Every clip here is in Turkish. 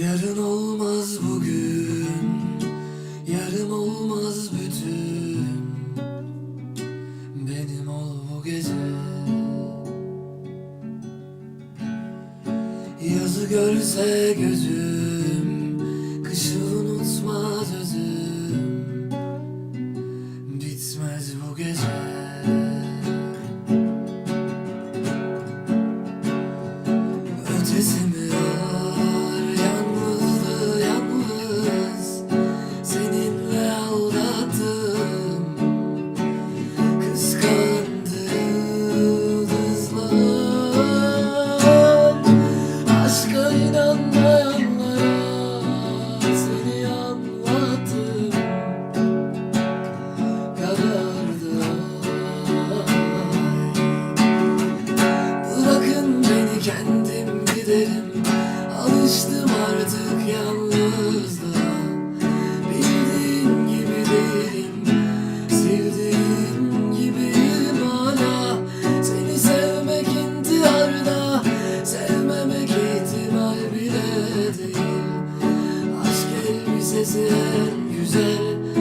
Yarın olmaz bugün Yarım olmaz bütün. Benim ol bu gece. Yazı görse gözüm Kışı unutmaz özüm. Bitmez bu gece. Ötesi mi? var gidelim gidelim Alıştım artık yalnızlığa. Bildiğin gibi değilim Sevdiğin gibiyim hala. Seni sevmek intiharda Sevmemek ihtimal bile değil. Aşk elbisesi en güzel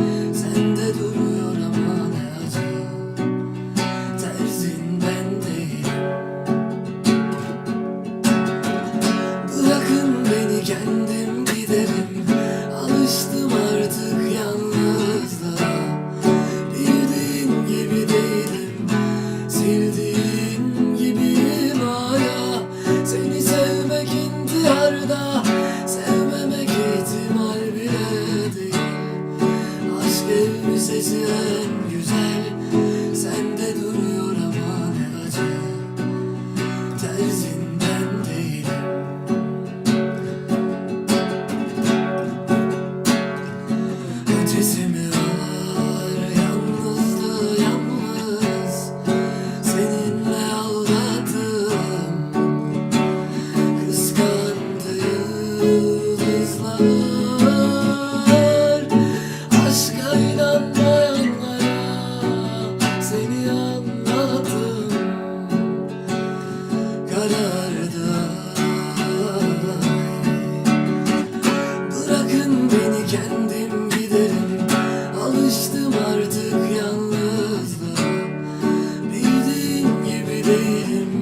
Sesimi baby.